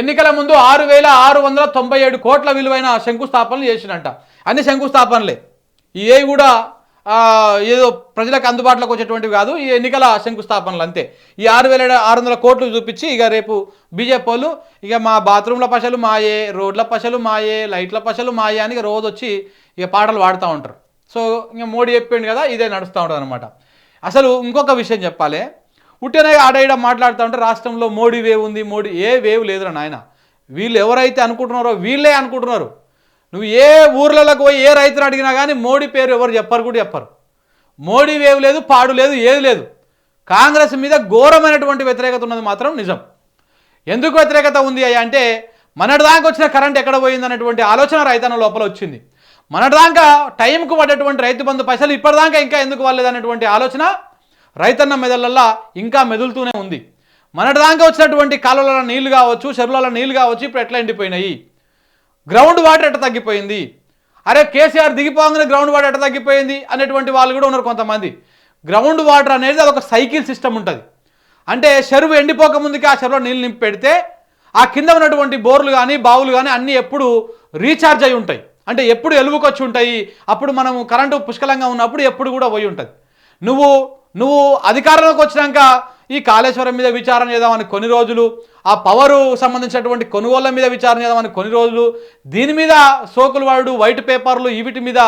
ఎన్నికల ముందు ఆరు వేల ఆరు వందల తొంభై ఏడు కోట్ల విలువైన శంకుస్థాపనలు చేసినంట అన్ని శంకుస్థాపనలే. ఏ కూడా ఏదో ప్రజలకు అందుబాటులోకి వచ్చేటువంటివి కాదు ఈ ఎన్నికల శంకుస్థాపనలు అంతే. ఈ ఆరు వేల ఆరు వందల కోట్లు చూపించి ఇక రేపు బీజేపీ వాళ్ళు ఇక మా బాత్రూంల పశలు మాయే రోడ్ల పశలు మాయే లైట్ల పశలు మాయే అని ఇక రోజు వచ్చి ఇక పాటలు పాడుతూ ఉంటారు. సో ఇంకా మోడీ చెప్పిండు కదా ఇదే నడుస్తూ ఉంటుంది అనమాట అసలు ఇంకొక విషయం చెప్పాలి. ఉట్టినే ఆడేయడం మాట్లాడుతూ ఉంటే రాష్ట్రంలో మోడీ వేవ్ ఉంది మోడీ ఏ వేవ్ లేదురా నాయన. వీళ్ళు ఎవరైతే అనుకుంటున్నారో వీళ్ళే అనుకుంటున్నారు. నువ్వు ఏ ఊర్లలోకి పోయి ఏ రైతులు అడిగినా కానీ మోడీ పేరు ఎవరు చెప్పరు కూడా చెప్పరు. మోడీ వేవ్ లేదు పాడు లేదు ఏది లేదు. కాంగ్రెస్ మీద ఘోరమైనటువంటి వ్యతిరేకత ఉన్నది మాత్రం నిజం. ఎందుకు వ్యతిరేకత ఉంది అయ్యా అంటే మనటిదాకా వచ్చిన కరెంట్ ఎక్కడ పోయిందనేటువంటి ఆలోచన రైతన్న లోపల వచ్చింది. మనటిదాకా టైంకు పడ్డటువంటి రైతు బంధు పైసలు ఇప్పటిదాకా ఇంకా ఎందుకు వాళ్ళేదనేటువంటి ఆలోచన రైతన్న మెదళ్ళల్లో ఇంకా మెదులుతూనే ఉంది. మనటిదాకా వచ్చినటువంటి కాలువల నీళ్ళు కావచ్చు చెరువుల నీళ్ళు కావచ్చు ఇప్పుడు ఎట్లా ఎండిపోయినాయి? గ్రౌండ్ వాటర్ ఎట్ట తగ్గిపోయింది? అరే కేసీఆర్ దిగిపోగానే గ్రౌండ్ వాటర్ ఎట్ట తగ్గిపోయింది? అనేటువంటి వాళ్ళు కూడా ఉన్నారు కొంతమంది. గ్రౌండ్ వాటర్ అనేది అదొక సైకిల్ సిస్టమ్ ఉంటుంది. అంటే చెరువు ఎండిపోక ముందుకి ఆ చెరువులో నీళ్ళు నింపి పెడితే ఆ కింద ఉన్నటువంటి బోర్లు కానీ బావులు కానీ అన్నీ ఎప్పుడు రీఛార్జ్ అయి ఉంటాయి. అంటే ఎప్పుడు ఎలుగుకొచ్చి ఉంటాయి. అప్పుడు మనం కరెంటు పుష్కలంగా ఉన్నప్పుడు ఎప్పుడు కూడా పోయి ఉంటుంది. నువ్వు నువ్వు అధికారంలోకి వచ్చినాక ఈ కాళేశ్వరం మీద విచారణ చేద్దామని కొన్ని రోజులు ఆ పవరు సంబంధించినటువంటి కొనుగోళ్ళ మీద విచారణ చేద్దామని కొన్ని రోజులు దీని మీద సోకులు వాడు వైట్ పేపర్లు వీటి మీద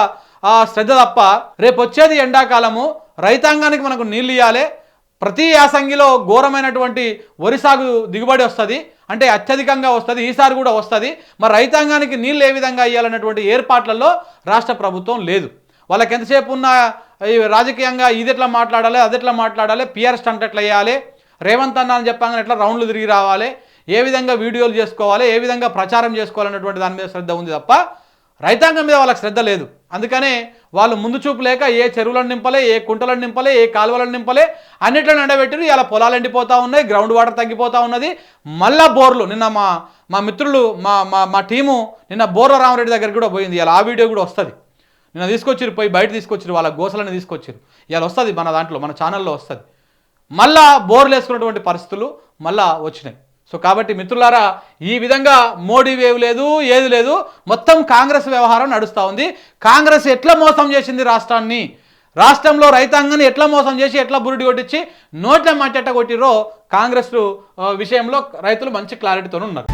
శ్రద్ధ తప్ప రేపు వచ్చేది ఎండాకాలము రైతాంగానికి మనకు నీళ్ళు ఇవ్వాలి ప్రతి యాసంగిలో ఘోరమైనటువంటి వరి సాగు దిగుబడి వస్తుంది అంటే అత్యధికంగా వస్తుంది ఈసారి కూడా వస్తుంది. మరి రైతాంగానికి నీళ్ళు ఏ విధంగా ఇవ్వాలన్నటువంటి ఏర్పాట్లలో రాష్ట్ర ప్రభుత్వం లేదు. వాళ్ళకి ఎంతసేపు ఉన్న రాజకీయంగా ఇది ఎట్లా మాట్లాడాలి అది ఎట్లా మాట్లాడాలి పిఆర్ స్టంట్ ఎట్లా వేయాలి రేవంత్ అన్న అని చెప్పగానే ఎట్లా రౌండ్లు తిరిగి రావాలి? ఏ విధంగా వీడియోలు చేసుకోవాలి? ఏ విధంగా ప్రచారం చేసుకోవాలన్నటువంటి దాని మీద శ్రద్ధ ఉంది తప్ప రైతాంగం మీద వాళ్ళకి శ్రద్ధ లేదు. అందుకనే వాళ్ళు ముందు చూపు లేక ఏ చెరువులను నింపలే ఏ కుంటలను నింపలే ఏ కాలువలను నింపలే అన్నిట్లను ఎండబెట్టి ఇలా పొలాలు ఎండిపోతూ ఉన్నాయి గ్రౌండ్ వాటర్ తగ్గిపోతూ ఉన్నది. మళ్ళా బోర్లు నిన్న మా మా మిత్రులు మా మా మా టీము నిన్న బోర్ల రామరెడ్డి దగ్గరికి కూడా పోయింది. ఇలా ఆ వీడియో కూడా వస్తుంది. నిన్న తీసుకొచ్చిరు పోయి బయట తీసుకొచ్చిరు వాళ్ళ గోసలను తీసుకొచ్చారు ఇవాళ వస్తుంది మన దాంట్లో మన ఛానల్లో వస్తుంది. మళ్ళా బోర్లు వేసుకున్నటువంటి పరిస్థితులు మళ్ళా వచ్చినాయి. సో కాబట్టి మిత్రులారా ఈ విధంగా మోడీ వేవ్ లేదు ఏది లేదు మొత్తం కాంగ్రెస్ వ్యవహారం నడుస్తూ ఉంది. కాంగ్రెస్ ఎట్లా మోసం చేసింది రాష్ట్రాన్ని? రాష్ట్రంలో రైతాంగాన్ని ఎట్లా మోసం చేసి ఎట్లా బురుడి కొట్టించి నోట్ల మట్టెట్ట కొట్టిరో కాంగ్రెస్ విషయంలో రైతులు మంచి క్లారిటీతో ఉన్నారు.